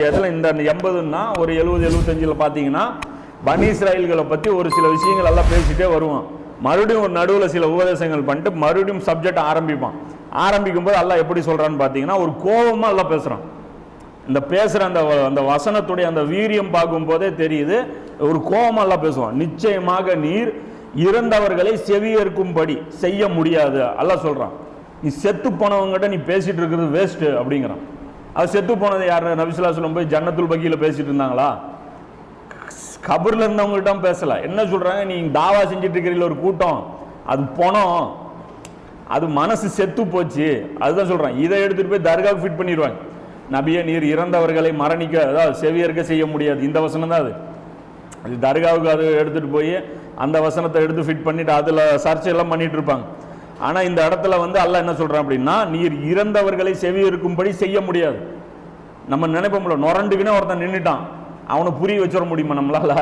இடத்துல இந்த எண்பதுன்னா ஒரு எழுபது எழுபத்தஞ்சில் பார்த்தீங்கன்னா பனி இஸ்ராயல்களை பற்றி ஒரு சில விஷயங்கள் எல்லாம் பேசிகிட்டே வருவான் மறுபடியும் ஒரு நடுவில் சில உபதேசங்கள் பண்ணிட்டு மறுபடியும் சப்ஜெக்ட் ஆரம்பிப்பான். ஆரம்பிக்கும் போது எல்லாம் எப்படி சொல்கிறான்னு பார்த்தீங்கன்னா ஒரு கோபமாக எல்லாம் பேசுகிறான் இந்த பேசுகிற அந்த வ- அந்த வசனத்துடைய அந்த வீரியம் பார்க்கும் போதே தெரியுது ஒரு கோபமாக எல்லாம் பேசுவான். நிச்சயமாக நீர் இறந்தவர்களை செவியேற்கும்படி செய்ய முடியாது எல்லாம் சொல்கிறான் நீ செத்து போனவங்ககிட்ட நீ பேசிட்டு இருக்கிறது வேஸ்ட்டு அப்படிங்கிறான். அது செத்து போனது யார் நபிசுல்லா சொல்லும் போய் ஜன்னத்துல் பக்கியில் பேசிட்டு இருந்தாங்களா? கபரில் இருந்தவங்ககிட்ட பேசல. என்ன சொல்றாங்க? நீ தாவா செஞ்சுட்டு இருக்கிறீங்கள ஒரு கூட்டம். அது பணம் அது மனசு செத்து போச்சு. அதுதான் சொல்றேன். இதை எடுத்துட்டு போய் தர்காவுக்கு ஃபிட் பண்ணிடுவாங்க. நபிய நீர் இறந்தவர்களை மரணிக்க அதாவது செவியர்க்க செய்ய முடியாது. இந்த வசனம் தான் அது. அது தர்காவுக்கு அது எடுத்துட்டு போய் அந்த வசனத்தை எடுத்து ஃபிட் பண்ணிட்டு அதில் சர்ச்சை எல்லாம் பண்ணிட்டு இருப்பாங்க. ஆனால் இந்த இடத்துல வந்து அல்ல என்ன சொல்கிறான் அப்படின்னா நீர் இறந்தவர்களை செவியிருக்கும்படி செய்ய முடியாது. நம்ம நினைப்போம்ல நொரண்டுக்குன்னே ஒருத்தன் நின்றுட்டான் அவனை புரிய வச்சிட முடியுமா நம்மளால?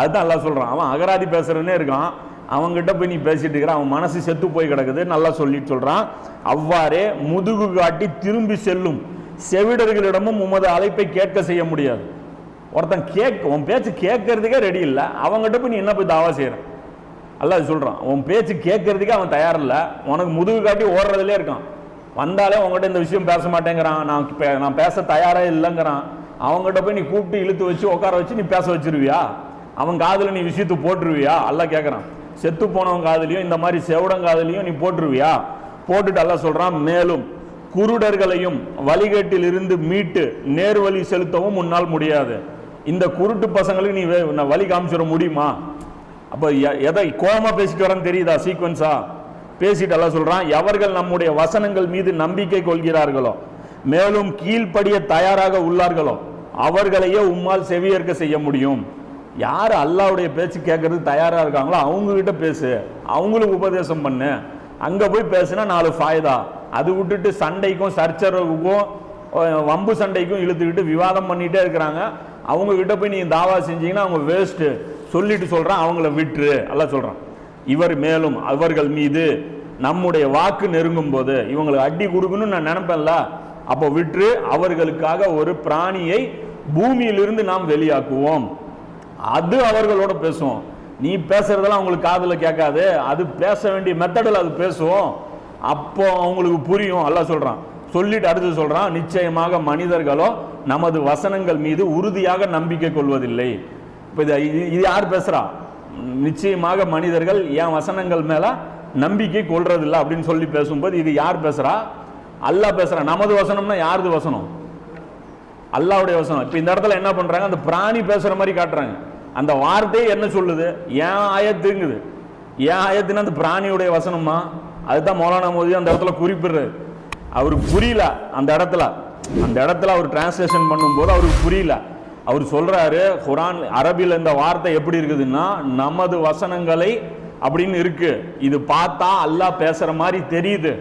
அதுதான் எல்லாம் சொல்கிறான் அவன் அகராதி பேசுறதுனே இருக்கான். அவங்ககிட்ட போய் நீ பேசிட்டு இருக்கிற அவன் மனசு செத்து போய் கிடக்குது நல்லா சொல்லிட்டு சொல்கிறான் அவ்வாறே முதுகு காட்டி திரும்பி செல்லும். செவிடர்களிடமும் உமது அழைப்பை கேட்க செய்ய முடியாது. ஒருத்தன் கேட்க உன் பேச்சு கேட்கறதுக்கே ரெடி இல்லை. அவங்ககிட்ட போய் நீ என்ன போய் தாவா செய்கிறேன் அல்ல அல்லாஹ் சொல்கிறான் உன் பேச்சு கேட்கறதுக்கே அவன் தயாரில்லை. உனக்கு முதுகு காட்டி ஓடுறதுலே இருக்கான். வந்தாலே உங்ககிட்ட இந்த விஷயம் பேச மாட்டேங்கிறான். நான் பே- நான் பேச தயாரே இல்லைங்கிறான். அவங்ககிட்ட போய் நீ கூப்பிட்டு இழுத்து வச்சு உட்கார வச்சு நீ பேச வச்சிருவியா? அவன் காதில் நீ விஷயத்தை போட்டுருவியா? அல்லாஹ் கேட்குறான் செத்து போனவன் காதலையும் இந்த மாதிரி செவடன் காதுலயும் நீ போட்டுருவியா? போட்டுட்டு அல்லாஹ் சொல்கிறான் மேலும் குருடர்களையும் வழிகேட்டில் இருந்து மீட்டு நேர்வழி செலுத்தவும் முன்னால் முடியாது. இந்த குருட்டு பசங்களுக்கு நீ வே- நான் வழி காமிச்சிட முடியுமா? அப்போ எ- எதை கோபமாக பேசிட்டு வரேன்னு தெரியுதா சீக்வன்ஸா பேசிட்டு எல்லாம் சொல்கிறான் எவர்கள் நம்முடைய வசனங்கள் மீது நம்பிக்கை கொள்கிறார்களோ மேலும் கீழ்ப்படிய தயாராக உள்ளார்களோ அவர்களையே உம்மால் செவியேற்க செய்ய முடியும். யார் அல்லாவுடைய பேச்சு கேட்கறது தயாராக இருக்காங்களோ அவங்கக்கிட்ட பேசு. அவங்களுக்கு உபதேசம் பண்ணு. அங்கே போய் பேசுனா நாலு ஃபாய்தா. அது விட்டுட்டு சண்டைக்கும் சர்ச்சரவுக்கும் வம்பு சண்டைக்கும் இழுத்துக்கிட்டு விவாதம் பண்ணிகிட்டே இருக்கிறாங்க. அவங்க கிட்ட போய் நீ தாவா செஞ்சீங்கன்னா அவங்க வேஸ்ட்டு சொல்லிட்டு சொல்கிறான் அவங்கள விட்டுரு எல்லாம் சொல்கிறான் இவர் மேலும் அவர்கள் மீது நம்முடைய வாக்கு நெருங்கும் போது இவங்களுக்கு அடி கொடுக்கணும்னு நான் நினைப்பேன்ல. அப்போ விட்டு அவர்களுக்காக ஒரு பிராணியை பூமியிலிருந்து நாம் வெளியாக்குவோம். அது அவர்களோட பேசுவோம் நீ பேசுறதெல்லாம் அவங்களுக்கு காதில் கேட்காது. அது பேச வேண்டிய மெத்தடில் அது பேசுவோம் அப்போ அவங்களுக்கு புரியும் எல்லாம் சொல்கிறான் சொல்லிட்டு அடுத்து சொல்கிறான் நிச்சயமாக மனிதர்களோ நமது வசனங்கள் மீது உறுதியாக நம்பிக்கை கொள்வதில்லை. இப்போ இது இது- யார் பேசுறா? நிச்சயமாக மனிதர்கள் என் வசனங்கள் மேல நம்பிக்கை கொள்றதில்லை அப்படின்னு சொல்லி பேசும்போது இது யார் பேசுறா? அல்லாஹ் பேசுறான் நமது வசனம்னா யாருது வசனம்? அல்லாவுடைய வசனம். இப்போ இந்த இடத்துல என்ன பண்றாங்க? அந்த பிராணி பேசுற மாதிரி காட்டுறாங்க. அந்த வார்த்தையே என்ன சொல்லுது? ஏன் ஆயத்துங்குது. ஏன் ஆயத்துன்னு அந்த பிராணியுடைய வசனமா அதுதான் மௌலானா மோதி அந்த இடத்துல குறிப்பிடுறாரு. அவருக்கு புரியல அந்த இடத்துல. அந்த இடத்துல அவர் டிரான்ஸ்லேஷன் பண்ணும்போது அவருக்கு புரியல. அவர் சொல்றாரு குரான் அரபியில் இந்த வார்த்தை எப்படி இருக்குதுன்னா நமது வசனங்களை அப்படின்னு இருக்கு. இது பார்த்தா அல்லாஹ் பேசுகிற மாதிரி தெரியுது.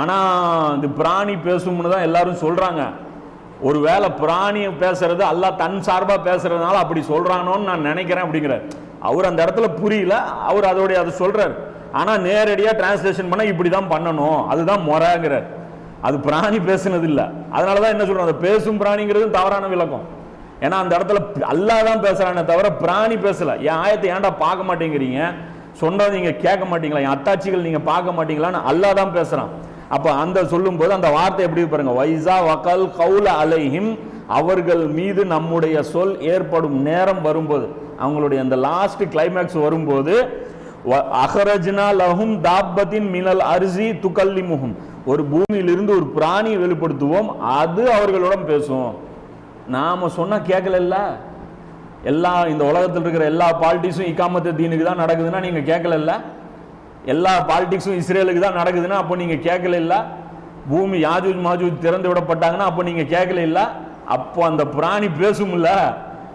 ஆனால் இது பிராணி பேசும்னு தான் எல்லாரும் சொல்றாங்க. ஒருவேளை பிராணி பேசுறது அல்லாஹ் தன் சார்பாக பேசுறதுனால அப்படி சொல்றானோன்னு நான் நினைக்கிறேன் அப்படிங்கிறார். அவர் அந்த இடத்துல புரியல. அவர் அதோடைய அதை சொல்றாரு. ஆனால் நேரடியாக டிரான்ஸ்லேஷன் பண்ணால் இப்படி தான் பண்ணணும். அதுதான் முறைங்கிறார். அது பிராணி பேசுனது இல்லை அதனால தான் என்ன சொல்றோம் அந்த பேசும் பிராணிங்கிறது தவறான விளக்கம். ஏன்னா அந்த இடத்துல அல்லா தான் பேசுறானே தவிர பிராணி பேசல. என் ஆயத்தை ஏன்டா பார்க்க மாட்டேங்கிறீங்க? சொன்னதை நீங்க கேட்க மாட்டீங்களா? என் அத்தாட்சிகள் நீங்க பார்க்க மாட்டீங்களான்னு அல்லாஹ் தான் பேசுறான். அப்ப அந்த சொல்லும்போது அந்த வார்த்தை எப்படி பாருங்க. வைசா வக்கல் கவுல அலைஹிம். அவர்கள் மீது நம்முடைய சொல் ஏற்படும் நேரம் வரும்போது அவங்களுடைய அந்த லாஸ்ட் கிளைமேக்ஸ் வரும்போது வ- லஹும் தாப்பத்தின் மினல் அரிசி துக்கல்லி முகம் ஒரு பூமியிலிருந்து ஒரு பிராணியை வெளிப்படுத்துவோம் அது அவர்களுடன் பேசுவோம் நாம் சொன்னால் கேட்கல எல்லா இந்த உலகத்தில் இருக்கிற எல்லா பாலிட்டிக்ஸும் இக்காமத்து தீனுக்கு தான் நடக்குதுன்னா நீங்கள் கேட்கல எல்லா பாலிட்டிக்ஸும் இஸ்ரேலுக்கு தான் நடக்குதுன்னா அப்போ நீங்கள் கேட்கல இல்லை பூமி யாஜூஜ் மாஜூஜ் திறந்து விடப்பட்டாங்கன்னா அப்போ நீங்கள் கேட்கல இல்லை அப்போ அந்த பிராணி பேசும்ல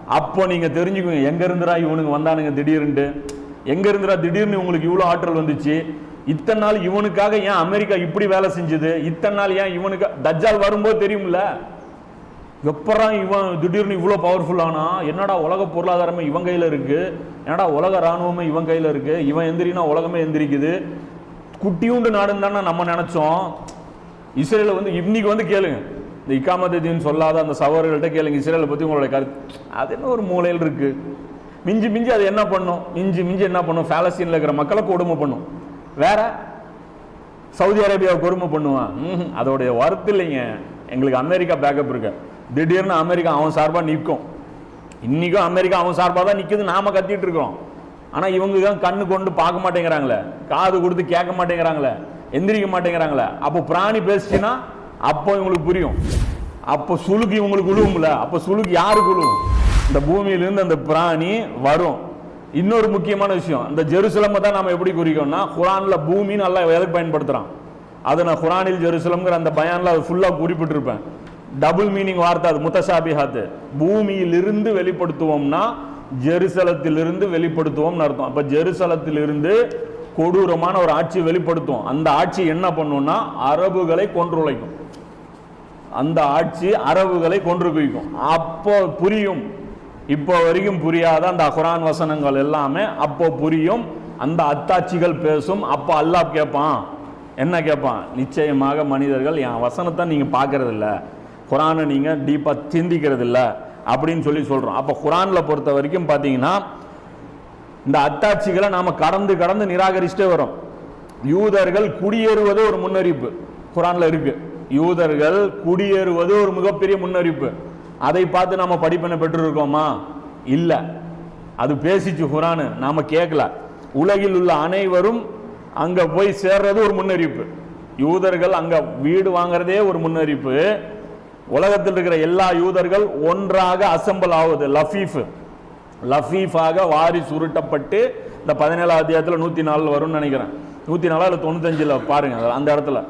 அப்போ நீங்கள் தெரிஞ்சுக்குங்க எங்கே இருந்துரா இவனுக்கு வந்தானுங்க திடீர்னு எங்கே இருந்துரா திடீர்னு உங்களுக்கு இவ்வளோ ஆற்றல் வந்துச்சு? இத்தனை நாள் இவனுக்காக ஏன் அமெரிக்கா இப்படி வேலை செஞ்சது? இத்தனை நாள் ஏன் இவனுக்கு தஜ்ஜால் வரும்போது தெரியும்ல எப்பறம் இவன் திடீர்னு இவ்வளோ பவர்ஃபுல்லானா என்னடா உலக பொருளாதாரமே இவன் கையில் இருக்குது என்னடா உலக ராணுவமே இவன் கையில் இருக்குது இவன் எந்திரினா உலகமே எந்திரிக்குது. குட்டியூண்டு நாடுன்னு தானே நம்ம நினச்சோம். இஸ்ரேலில் வந்து இன்னைக்கு வந்து கேளுங்க. இந்த இக்காமத்தீன் சொல்லாத அந்த சவர்கள்ட்ட கேளுங்க. இஸ்ரேலை பற்றி உங்களுடைய கருத்து. அது என்ன ஒரு மூலையில் இருக்குது மிஞ்சி மிஞ்சி அது என்ன பண்ணும்? மிஞ்சி மிஞ்சி என்ன பண்ணும்? பாலஸ்தீன்ல இருக்கிற மக்களை கொடுமை பண்ணும். வேற? சவுதி அரேபியாவை கொடுமை பண்ணுவான். அதோடைய ஒர்த் இல்லைங்க. எங்களுக்கு அமெரிக்கா பேக்கப் இருக்கு? திடீர்னு அமெரிக்கா அவன் சார்பாக நிற்கும். இன்றைக்கும் அமெரிக்கா அவன் சார்பாக தான் நிக்குது நாம் கத்திட்டு இருக்கோம் ஆனால் இவங்க தான் கண்ணு கொண்டு பார்க்க மாட்டேங்கிறாங்களே காது கொடுத்து கேட்க மாட்டேங்கிறாங்களே எந்திரிக்க மாட்டேங்கிறாங்களே. அப்போ பிராணி பேசிச்சுன்னா அப்போ இவங்களுக்கு புரியும். அப்போ சுளுக்கு இவங்களுக்கு உழுவும்ல அப்போ சுளுக்கு யாருக்கு உழுவும்? இந்த பூமியிலிருந்து அந்த பிராணி வரும். இன்னொரு முக்கியமான விஷயம் இந்த ஜெருசலமை தான் நம்ம எப்படி குறிக்கோம்னா குரானில் பூமி நல்லா எதுக்கு பயன்படுத்துகிறான் அதை நான் குரானில் ஜெருசலம்ங்கிற அந்த பயானில் அது ஃபுல்லாக குறிப்பிட்டிருப்பேன். டபுள் மீனிங் வார்த்தை அது முத்தசாபிஹாத்து. பூமியிலிருந்து வெளிப்படுத்துவோம்னா ஜெருசலத்திலிருந்து வெளிப்படுத்துவோம்னு அர்த்தம். அப்போ ஜெருசலத்திலிருந்து கொடூரமான ஒரு ஆட்சி வெளிப்படுத்துவோம். அந்த ஆட்சி என்ன பண்ணும்னா அரபுகளை கொன்றுழைக்கும் அந்த ஆட்சி அரபுகளை கொன்று குவிக்கும். அப்போ புரியும். இப்போ வரைக்கும் புரியாத அந்த குரான் வசனங்கள் எல்லாமே அப்போ புரியும். அந்த அத்தாட்சிகள் பேசும். அப்போ அல்லாஹ் கேட்பான் என்ன கேட்பான் நிச்சயமாக மனிதர்கள் என் வசனத்தை நீங்கள் பார்க்கறது குரானை நீங்கள் டீப்பாக சிந்திக்கிறது இல்லை அப்படின்னு சொல்லி சொல்கிறோம் அப்போ குரானில் பொறுத்த வரைக்கும் பார்த்தீங்கன்னா இந்த அத்தாட்சிகளை நாம் கடந்து கடந்து நிராகரிச்சுட்டே வரோம். யூதர்கள் குடியேறுவது ஒரு முன்னறிவிப்பு குரான்ல இருக்கு. யூதர்கள் குடியேறுவது ஒரு மிகப்பெரிய முன்னறிவிப்பு அதை பார்த்து நாம் படிப்பினை பெற்றிருக்கோமா? இல்லை. அது பேசிச்சு குரானு. நாம் கேட்கல உலகில் உள்ள அனைவரும் அங்கே போய் சேர்றது ஒரு முன்னறிவிப்பு யூதர்கள் அங்கே வீடு வாங்குறதே ஒரு முன்னறிவிப்பு உலகத்தில் இருக்கிற எல்லா யூதர்கள் ஒன்றாக அசெம்பிள் ஆகுது லஃபீஃப். லஃபீஃபாக வாரி சுருட்டப்பட்டு இந்த பதினேழாம் அத்தியாயத்தில் நூற்றி நாலில் வரும்னு நினைக்கிறேன். நூற்றி நாலா இல்லை தொண்ணூத்தஞ்சில் பாருங்க அந்த இடத்துல.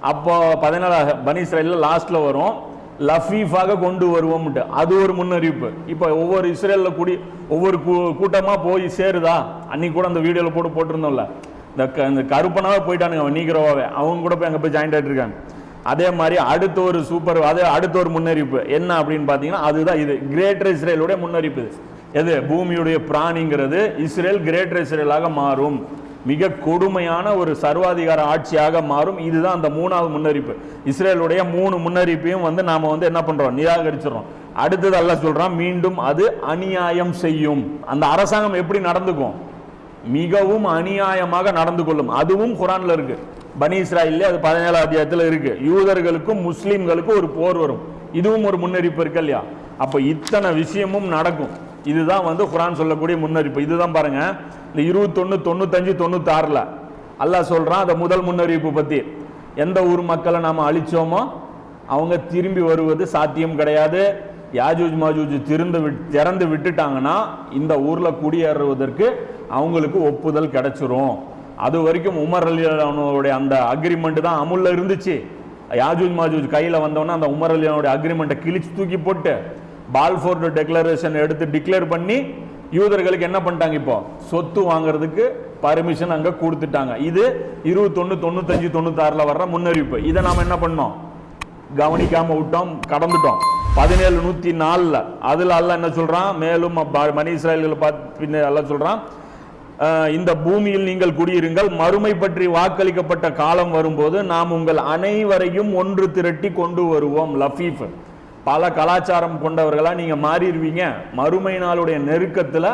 அப்போ பதினேழா பனி இஸ்ரேலில் லாஸ்ட்டில் வரும். லஃபீஃபாக கொண்டு வருவோம்ட்டு. அது ஒரு முன்னறிவிப்பு. இப்போ ஒவ்வொரு இஸ்ரேலில் கூடி ஒவ்வொரு கூ- போய் சேருதா? அன்னைக்கு கூட அந்த வீடியோவில் போட்டு போட்டிருந்தோம்ல. இந்த க- இந்த கருப்பனாவே போயிட்டானுங்க அவன் நீக்கிறவாவே அவங்க கூட போய் அங்கே போய் ஜாயின்ட் ஆகிட்டு இருக்காங்க அதே மாதிரி அடுத்த ஒரு சூப்பர் அதே அடுத்த ஒரு முன்னறிவிப்பு. என்ன அப்படின்னு பார்த்தீங்கன்னா அதுதான் இது. கிரேட்டர் இஸ்ரேலுடைய முன்னறிப்பு எது? பூமியுடைய பிராணிங்கிறது இஸ்ரேல் கிரேட்டர் இஸ்ரேலாக மாறும். மிக கொடுமையான ஒரு சர்வாதிகார ஆட்சியாக மாறும். இதுதான் அந்த மூணாவது முன்னறிப்பு இஸ்ரேலுடைய மூணு முன்னறிப்பையும் வந்து நாம வந்து என்ன பண்றோம்? நிராகரிச்சிடறோம். அடுத்தது அல்ல சொல்றான் மீண்டும் அது அநியாயம் செய்யும். அந்த அரசாங்கம் எப்படி நடந்துக்கும்? மிகவும் அநியாயமாக நடந்து கொள்ளும். அதுவும் குரான்ல இருக்கு. பனி இஸ்ராயில்ல அது பதினேழாம் அத்தியாயத்தில் இருக்கு. யூதர்களுக்கும் முஸ்லீம்களுக்கும் ஒரு போர் வரும். இதுவும் ஒரு முன்னறிப்பு இருக்கு இல்லையா? அப்போ இத்தனை விஷயமும் நடக்கும். இதுதான் வந்து குரான் சொல்லக்கூடிய முன்னறிப்பு. இதுதான் பாருங்க. இந்த இருபத்தொன்னு தொண்ணூத்தஞ்சு தொண்ணூத்தாறுல அல்லாஹ் சொல்றான் அந்த முதல் முன்னறிவிப்பு பத்தி. எந்த ஊர் மக்களை நாம அழிச்சோமோ அவங்க திரும்பி வருவது சாத்தியம் கிடையாது. யாஜூஜ் மாஜூஜ் திறந்து விட் திறந்து விட்டுட்டாங்கன்னா இந்த ஊர்ல குடியேறுவதற்கு அவங்களுக்கு ஒப்புதல் கிடைச்சிரும். அது வரைக்கும் உமர் அலியானுடைய அந்த அக்ரிமெண்ட் தான் அமுல்ல இருந்துச்சு. யாஜூஜ் மாஜூஜ் கையில் வந்தவொடனே அந்த உமர் அலியானுடைய அக்ரிமெண்ட்டை கிழிச்சு தூக்கி போட்டு பால்ஃபோர்டு டெக்ளரேஷன் எடுத்து டிக்ளேர் பண்ணி யூதர்களுக்கு என்ன பண்ணிட்டாங்க இப்போ? சொத்து வாங்குறதுக்கு பர்மிஷன் அங்கே கொடுத்துட்டாங்க. இது இருபத்தொன்னு தொண்ணூத்தஞ்சு தொண்ணூத்தாறில் வர்ற முன்னறிவிப்பு. இதை நாம் என்ன பண்ணோம்? கவனிக்காமல் விட்டோம் கடந்துட்டோம். பதினேழு நூற்றி நாலில். அதில் அல்ல என்ன சொல்கிறான் மேலும் மணி இஸ்ராயல்களை பார்த்து பின்ன எல்லாம் சொல்கிறான் இந்த பூமியில் நீங்கள் குடியிருங்கள். மறுமை பற்றி வாக்களிக்கப்பட்ட காலம் வரும்போது நாம் உங்கள் அனைவரையும் ஒன்று திரட்டி கொண்டு வருவோம் லஃபீஃப். பல கலாச்சாரம் கொண்டவர்களாக நீங்கள் மாறிடுவீங்க. மறுமை நாளுடைய நெருக்கத்தில்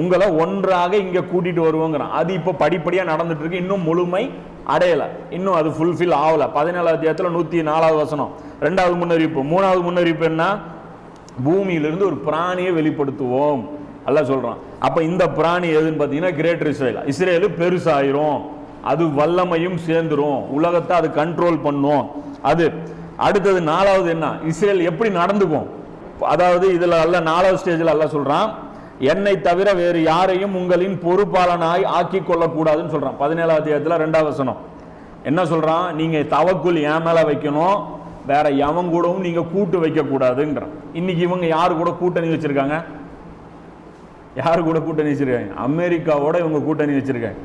உங்களை ஒன்றாக இங்கே கூட்டிகிட்டு வருவோங்கிறான். அது இப்போ படிப்படியாக நடந்துட்டு இருக்கு. இன்னும் முழுமை அடையலை. இன்னும் அது ஃபுல்ஃபில் ஆகலை பதினேழாவது அத்தியாயத்துல நூற்றி நாலாவது வசனம். ரெண்டாவது முன்னறிவிப்பு. மூணாவது முன்னறிவிப்பு என்ன? பூமியிலிருந்து ஒரு பிராணியை வெளிப்படுத்துவோம். அல்ல சொல்கிறான் அப்போ இந்த பிராணி எதுன்னு பார்த்தீங்கன்னா கிரேட்டர் இஸ்ரேல். இஸ்ரேலு பெருசாயிரும். அது வல்லமையும் சேர்ந்துரும். உலகத்தை அது கண்ட்ரோல் பண்ணும். அது அடுத்தது நாலாவது என்ன? இஸ்ரேல் எப்படி நடந்துக்கும்? அதாவது இதில் அல்ல நாலாவது ஸ்டேஜில் அல்ல சொல்கிறான் என்னை தவிர வேறு யாரையும் உங்களின் பொறுப்பாளனாய் ஆக்கி கொள்ளக்கூடாதுன்னு சொல்கிறான் பதினேழாவது அத்தியாயத்துல ரெண்டாவது வசனம். என்ன சொல்கிறான் நீங்கள் தவக்குள் ஏன் மேலே வைக்கணும். வேற எவன் கூடவும் நீங்கள் கூட்டு வைக்கக்கூடாதுன்றான் இன்னைக்கு இவங்க யார் கூட கூட்டணி வச்சிருக்காங்க? யார் கூட கூட்டணி வச்சிருக்காங்க? அமெரிக்காவோட இவங்க கூட்டணி வச்சிருக்காங்க.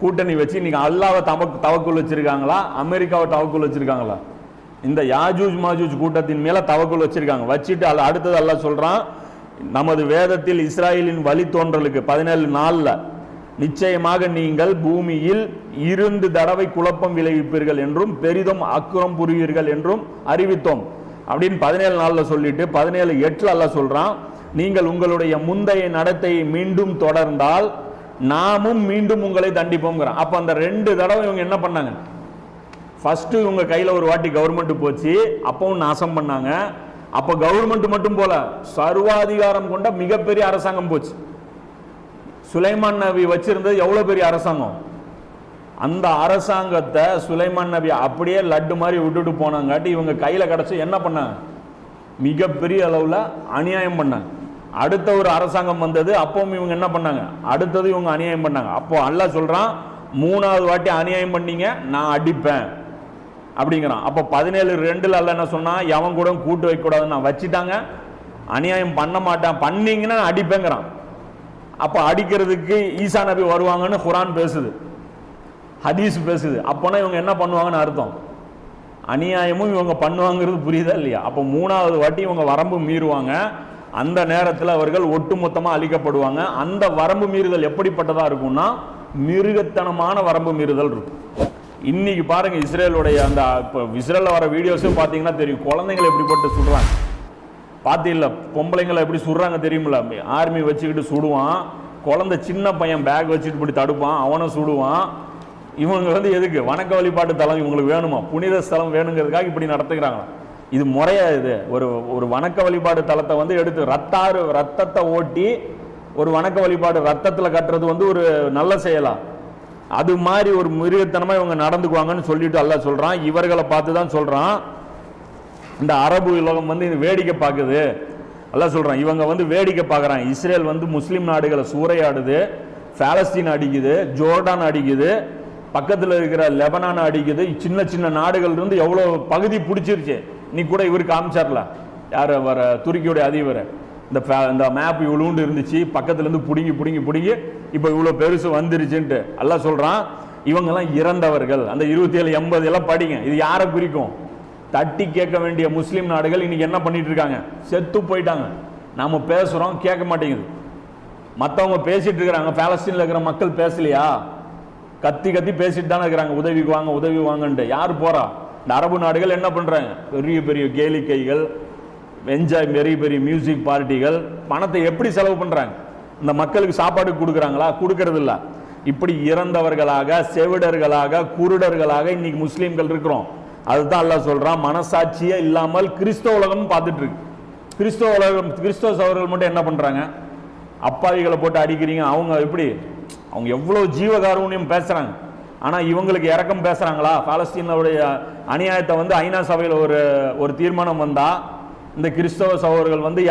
கூட்டணி வச்சு இன்னைக்கு அல்லாவை தமக்கு தவக்குள் வச்சிருக்காங்களா? அமெரிக்காவை தவக்குள் வச்சிருக்காங்களா? இந்த யாஜூஜ் மாஜூஜ் கூட்டத்தின் மேல தவக்குள் வச்சிருக்காங்க. வச்சுட்டு அல்ல அடுத்தது அல்ல சொல்றான் நமது வேதத்தில் இஸ்ராயலின் வழித்தோன்றலுக்கு பதினேழு நாளில் நிச்சயமாக நீங்கள் பூமியில் இருந்து தடவை குழப்பம் விளைவிப்பீர்கள் என்றும் பெரிதும் அக்குறம் புரிவீர்கள் என்றும் அறிவித்தோம். அப்படின்னு பதினேழு நாளில் சொல்லிட்டு பதினேழு எட்டில் அல்லாஹ் சொல்றான் நீங்கள் உங்களுடைய முந்தைய நடத்தையை மீண்டும் தொடர்ந்தால் நாமும் மீண்டும் உங்களை தண்டிப்போங்கிறான் அப்போ அந்த ரெண்டு தடவை இவங்க என்ன பண்ணாங்க? ஃபஸ்ட்டு இவங்க கையில் ஒரு வாட்டி கவர்மெண்ட் போச்சு அப்பவும் நாசம் பண்ணாங்க. அப்போ கவர்மெண்ட் மட்டும் போல சர்வாதிகாரம் கொண்ட மிகப்பெரிய அரசாங்கம் போச்சு. சுலைமான் நபி வச்சிருந்தது எவ்வளோ பெரிய அரசாங்கம்? அந்த அரசாங்கத்தை சுலைமான் நபி அப்படியே லட்டு மாதிரி விட்டுட்டு போனாங்காட்டி இவங்க கையில் கிடச்சி என்ன பண்ணாங்க? மிகப்பெரிய அளவில் அநியாயம் பண்ணாங்க. அடுத்த ஒரு அரசாங்கம் வந்தது அப்பவும் இவங்க என்ன பண்ணாங்க? அடுத்தது இவங்க அநியாயம் பண்ணாங்க. அப்போ அல்லா சொல்றான் மூணாவது வாட்டி அநியாயம் பண்ணீங்க நான் அடிப்பேன். அப்படிங்கிறான். அப்போ பதினேழு ரெண்டுல அல்ல என்ன சொன்னா எவன் கூட கூட்டு வைக்க கூடாதுன்னு நான் வச்சுட்டாங்க. அநியாயம் பண்ண மாட்டேன். பண்ணீங்கன்னா நான் அடிப்பேங்கிறான். அப்போ அடிக்கிறதுக்கு ஈசா நபி வருவாங்கன்னு குரான் பேசுது. ஹதீஸ் பேசுது. அப்போனா இவங்க என்ன பண்ணுவாங்கன்னு அர்த்தம்? அநியாயமும் இவங்க பண்ணுவாங்கிறது புரியுதா இல்லையா? அப்போ மூணாவது வாட்டி இவங்க வரம்பு மீறுவாங்க. அந்த நேரத்தில் அவர்கள் ஒட்டுமொத்தமாக அழிக்கப்படுவாங்க. அந்த வரம்பு மீறுதல் எப்படிப்பட்டதாக இருக்கும்னா மிருகத்தனமான வரம்பு மீறுதல் இருக்கும். இன்னைக்கு பாருங்க இஸ்ரேலுடைய அந்த இப்போ இஸ்ரேலில் வர வீடியோஸும் பார்த்தீங்கன்னா தெரியும். குழந்தைங்களை எப்படிப்பட்டு சுடுறாங்க? பார்த்தீங்களா பொம்பளைங்களை எப்படி சுடுறாங்க தெரியுமில்ல? ஆர்மி வச்சுக்கிட்டு சுடுவான். குழந்தை சின்ன பையன் பேக் வச்சுட்டு இப்படி தடுப்பான். அவனை சுடுவான். இவங்க வந்து எதுக்கு? வணக்க வழிபாட்டு தலம் இவங்களுக்கு வேணுமா? புனித ஸ்தலம் வேணுங்கிறதுக்காக இப்படி நடத்துக்கிறாங்களா இது முறையா இது. ஒரு ஒரு வணக்க வழிபாடு தலத்தை வந்து எடுத்து ரத்தாறு ரத்தத்தை ஓட்டி ஒரு வணக்க வழிபாடு ரத்தத்தில் கட்டுறது வந்து ஒரு நல்ல செயலா. அது மாதிரி ஒரு மிருகத்தனமாக இவங்க நடந்துக்குவாங்கன்னு சொல்லிட்டு அல்ல சொல்கிறான் இவர்களை பார்த்து தான் சொல்கிறான் இந்த அரபு உலகம் வந்து இது வேடிக்கை பார்க்குது. அல்ல சொல்கிறான் இவங்க வந்து வேடிக்கை பார்க்குறான். இஸ்ரேல் வந்து முஸ்லீம் நாடுகளை சூறையாடுது. பாலஸ்தீன் அடிக்குது ஜோர்டான் அடிக்குது பக்கத்தில் இருக்கிற லெபனான் அடிக்குது. சின்ன சின்ன நாடுகள் இருந்து எவ்வளோ பகுதி பிடிச்சிருச்சு. நீ கூட இவர் காமிச்சார்ல? யார் வர துருக்கியுடைய அதிபர்? இந்த இந்த மேப் இவ்வளோண்டு இருந்துச்சு பக்கத்துலேருந்து பிடுங்கி பிடுங்கி பிடுங்கி இப்போ இவ்வளோ பெருசு வந்துருச்சுன்ட்டு. எல்லாம் சொல்கிறான் இவங்கெல்லாம் இறந்தவர்கள். அந்த இருபத்தி ஏழு எண்பது எல்லாம் படிங்க. இது யாரை குறிக்கும்? தட்டி கேட்க வேண்டிய முஸ்லீம் நாடுகள் இன்னைக்கு என்ன பண்ணிட்டு இருக்காங்க? செத்து போயிட்டாங்க. நாம் பேசுகிறோம் கேட்க மாட்டேங்குது. மற்றவங்க பேசிட்டு இருக்கிறாங்க. பேலஸ்தீனில் இருக்கிற மக்கள் பேசலையா? கத்தி கத்தி பேசிட்டு தானே இருக்கிறாங்க. உதவிக்கு வாங்க உதவி வாங்கன்ட்டு. யார் போகிறா இந்த அரபு நாடுகள் என்ன பண்ணுறாங்க பெரிய பெரிய கேளிக்கைகள் என்ஜாய் பெரிய பெரிய மியூசிக் பார்ட்டிகள் பணத்தை எப்படி செலவு பண்ணுறாங்க இந்த மக்களுக்கு சாப்பாடு கொடுக்குறாங்களா? கொடுக்கறதில்ல. இப்படி இறந்தவர்களாக செவிடர்களாக குருடர்களாக இன்னைக்கு முஸ்லீம்கள் இருக்கிறோம். அதுதான் அல்லாஹ் சொல்கிறான் மனசாட்சியே இல்லாமல் கிறிஸ்தவ உலகம் பார்த்துட்டு இருக்கு கிறிஸ்தவ உலகம் கிறிஸ்தவ சவர்கள் மட்டும் என்ன பண்ணுறாங்க அப்பாவிகளை போட்டு அடிக்கிறீங்க. அவங்க எப்படி? அவங்க எவ்வளோ ஜீவகாருண்யம் பேசுகிறாங்க ஆனால் இவங்களுக்கு இறக்கம் பேசுகிறாங்களா பாலஸ்தீனுடைய அநியாயத்தை வந்து ஐநா சபையில் ஒரு ஒரு தீர்மானம் வந்தால் இந்த கிறிஸ்தவ சகோதரர்கள் வந்து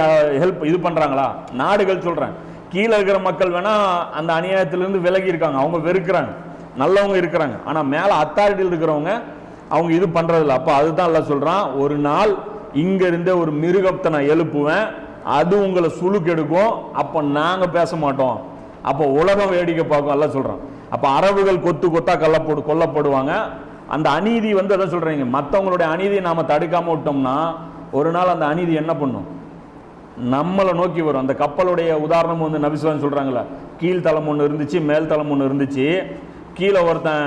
ஹெல்ப் இது பண்ணுறாங்களா நாடுகள் சொல்கிறேன் கீழே இருக்கிற மக்கள் வேணால் அந்த அநியாயத்திலேருந்து விலகி இருக்காங்க. அவங்க வெறுக்கிறாங்க. நல்லவங்க இருக்கிறாங்க. ஆனால் மேலே அத்தாரிட்டியில் இருக்கிறவங்க அவங்க இது பண்ணுறதில்ல அப்போ அதுதான் எல்லாம் சொல்கிறான் ஒரு நாள் இங்கேருந்தே ஒரு மிருகத்தை நான் எழுப்புவேன். அது உங்களை சுழுக்கெடுக்கும் அப்போ நாங்கள் பேச மாட்டோம். அப்போ உலகம் வேடிக்கை பார்க்கும் எல்லாம் சொல்கிறான் அப்போ அரபுகள் கொத்து கொத்தா கொல்லப்படு கொல்லப்படுவாங்க. அந்த அநீதி வந்து அதான் சொல்கிறீங்க மற்றவங்களுடைய அநீதியை நாம் தடுக்காமல் விட்டோம்னா ஒரு நாள் அந்த அநீதி என்ன பண்ணும்? நம்மளை நோக்கி வரும். அந்த கப்பலுடைய உதாரணம் வந்து நபிசுவான் சொல்கிறாங்களே கீழ் தளம் ஒன்று இருந்துச்சு மேல் தளம் ஒன்று இருந்துச்சு. கீழே ஒருத்தன்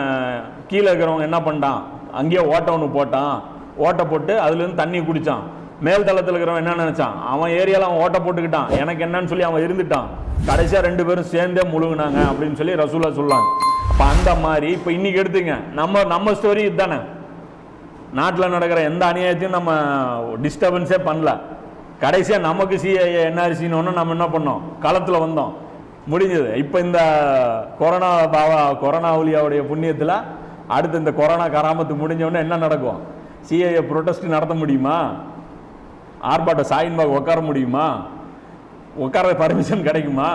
கீழே இருக்கிறவங்க என்ன பண்ணிட்டான்? அங்கேயே ஓட்டை ஒன்று போட்டான். ஓட்டை போட்டு அதுலேருந்து தண்ணி குடித்தான் மேல் தளத்தில் இருக்கிறவன் என்ன நினைச்சான்? அவன் ஏரியால அவன் ஓட்டை போட்டுக்கிட்டான். எனக்கு என்னன்னு சொல்லி அவன் இருந்துட்டான். கடைசியா ரெண்டு பேரும் சேர்ந்தே முழுகுனாங்க அப்படின்னு சொல்லி ரசூலா சொல்லாங்க இப்போ அந்த மாதிரி இப்போ இன்னைக்கு எடுத்துங்க. நம்ம நம்ம ஸ்டோரி இதுதானே? நாட்டில் நடக்கிற எந்த அநியாயத்தையும் நம்ம டிஸ்டர்பன்ஸே பண்ணல. கடைசியாக நமக்கு சிஐஏ என்ஆர்சின்னு நம்ம என்ன பண்ணோம்? களத்தில் வந்தோம். முடிஞ்சது. இப்போ இந்த கொரோனா பாவா கொரோனா ஒலியாவுடைய புண்ணியத்தில் அடுத்து இந்த கொரோனா கராமத்து முடிஞ்சவொடனே என்ன நடக்கும்? சிஐஏ ப்ரொட்டஸ்ட் நடத்த முடியுமா? ஆர்ப்பாட்ட சாயின்பாக் உட்கார முடியுமா? உட்கார பர்மிஷன் கிடைக்குமா?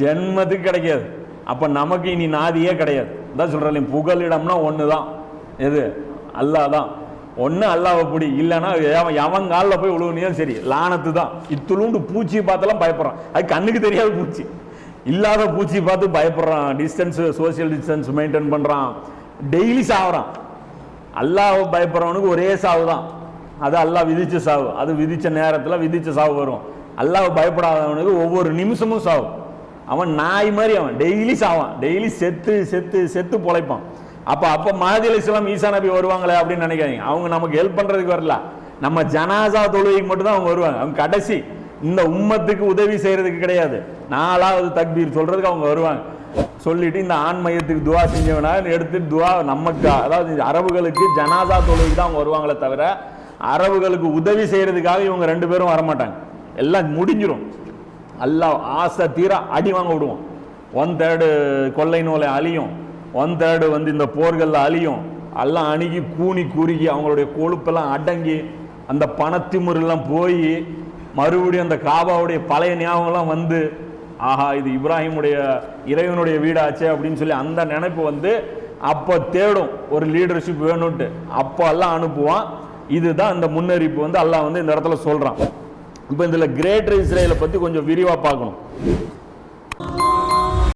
ஜென்மத்துக்கு கிடைக்காது. அப்போ நமக்கு இனி நாதியே கிடையாது. தான் சொல்கிறேன் புகலிடம்னா ஒன்று தான் எது? அல்லாஹ் தான் ஒன்று அல்லாவை பிடி. இல்லைன்னா எவன் எவன் காலில் போய் விழுவுனியும் சரி லானத்து தான் இத்துளுண்டு பூச்சியை பார்த்தெல்லாம் பயப்படுறான். அது கண்ணுக்கு தெரியாத பூச்சி. இல்லாத பூச்சி பார்த்து பயப்படுறான். டிஸ்டன்ஸ் சோஷியல் டிஸ்டன்ஸ் மெயின்டைன் பண்ணுறான் டெய்லி சாவறான். அல்லாவை பயப்படுறவனுக்கு ஒரே சாவு தான் அது அல்லாஹ் விதிச்ச சாவு. அது விதித்த நேரத்தில் விதித்த சாவு வரும். அல்லாஹ் பயப்படாதவனுக்கு ஒவ்வொரு நிமிஷமும் சாவு. அவன் நாய் மாதிரி அவன். டெய்லி சாவான். டெய்லி செத்து செத்து செத்து பொழைப்பான். அப்போ அப்போ மஹதி அலி இஸ்லாம் ஈசா நபி வருவாங்களே அப்படின்னு நினைக்காதீங்க. அவங்க நமக்கு ஹெல்ப் பண்ணுறதுக்கு வரல. நம்ம ஜனாசா தொழுகைக்கு மட்டும்தான் அவங்க வருவாங்க. அவங்க கடைசி. இந்த உம்மத்துக்கு உதவி செய்கிறதுக்கு கிடையாது. நாலாவது தக்பீர் சொல்கிறதுக்கு அவங்க வருவாங்க. சொல்லிட்டு இந்த ஆண் மையத்துக்கு துவா செஞ்சவனா எடுத்து துவா நமக்கு அதாவது அரபுகளுக்கு ஜனாசா தொழுகைக்கு தான் அவங்க வருவாங்களே தவிர அரபுகளுக்கு உதவி செய்யறதுக்காக இவங்க ரெண்டு பேரும் வரமாட்டாங்க. எல்லாம் முடிஞ்சிடும் எல்லாம் ஆசை தீர அடி வாங்க விடுவோம். ஒன் தேர்டு கொள்ளை நூலை அழியும். ஒன் தேர்டு வந்து இந்த போர்களில் அழியும். எல்லாம் அணுகி கூனி குறுகி அவங்களுடைய கொழுப்பெல்லாம் அடங்கி அந்த பணத்திமுறெல்லாம் போய் மறுபடியும் அந்த காபாவுடைய பழைய ஞாபகம்லாம் வந்து ஆஹா இது இப்ராஹிமுடைய இறைவனுடைய வீடாச்சே அப்படின்னு சொல்லி அந்த நினைப்பு வந்து அப்போ தேடும். ஒரு லீடர்ஷிப் வேணும்ட்டு அப்போ எல்லாம் அனுப்புவான். இதுதான் இந்த முன்னறிப்பு வந்து அல்லாஹ் வந்து இந்த இடத்துல சொல்றான். இப்போ இதில் கிரேட்டர் இஸ்ரேலை பற்றி கொஞ்சம் விரிவாக பார்க்கணும்.